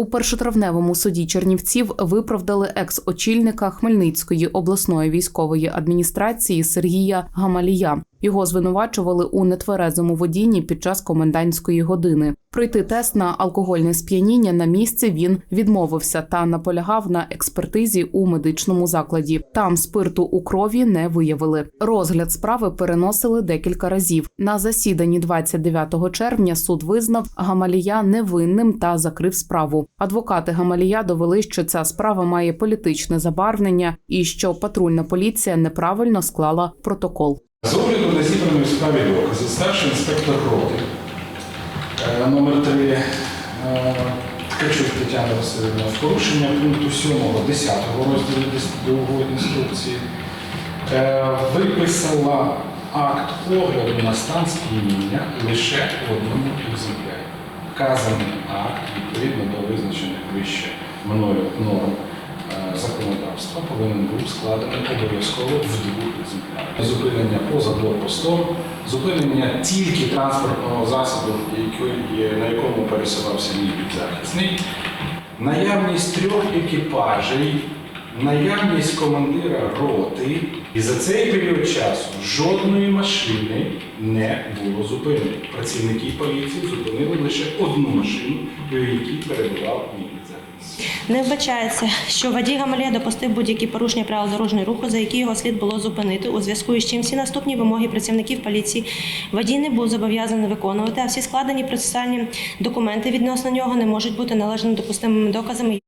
У першотравневому суді Чернівців виправдали екс-очільника Хмельницької обласної військової адміністрації Сергія Гамалія. Його звинувачували у нетверезому водінні під час комендантської години. Пройти тест на алкогольне сп'яніння на місці він відмовився та наполягав на експертизі у медичному закладі. Там спирту у крові не виявили. Розгляд справи переносили декілька разів. На засіданні 29 червня суд визнав Гамалія невинним та закрив справу. Адвокати Гамалія довели, що ця справа має політичне забарвлення і що патрульна поліція неправильно склала протокол. З огляду на зібраної справі докази старший інспектор роти е, номер 3 е, Ткачук Тетяна Васильівна в порушення пункту 7 10 розділу 2 інструкції е, виписала акт огляду на стан сп'яніння лише в одному екземплярі. Вказаний акт відповідно до визначених вище мною норм законодавства повинен був складений обов'язково в двох екземплярах. Поза блокпостом, зупинення тільки транспортного засобу, на якому пересувався мій підзахисний, наявність трьох екіпажей, наявність командира роти. І за цей період часу жодної машини не було зупинено. Працівники поліції зупинили лише одну машину, у якій перебував мій підзахисний. Не вбачається, що Вадій Гамалія допустив будь-які порушення правил дорожнього руху, за які його слід було зупинити, у зв'язку із чим всі наступні вимоги працівників поліції Вадій не був зобов'язаний виконувати, а всі складені процесуальні документи відносно нього не можуть бути належно допустимими доказами.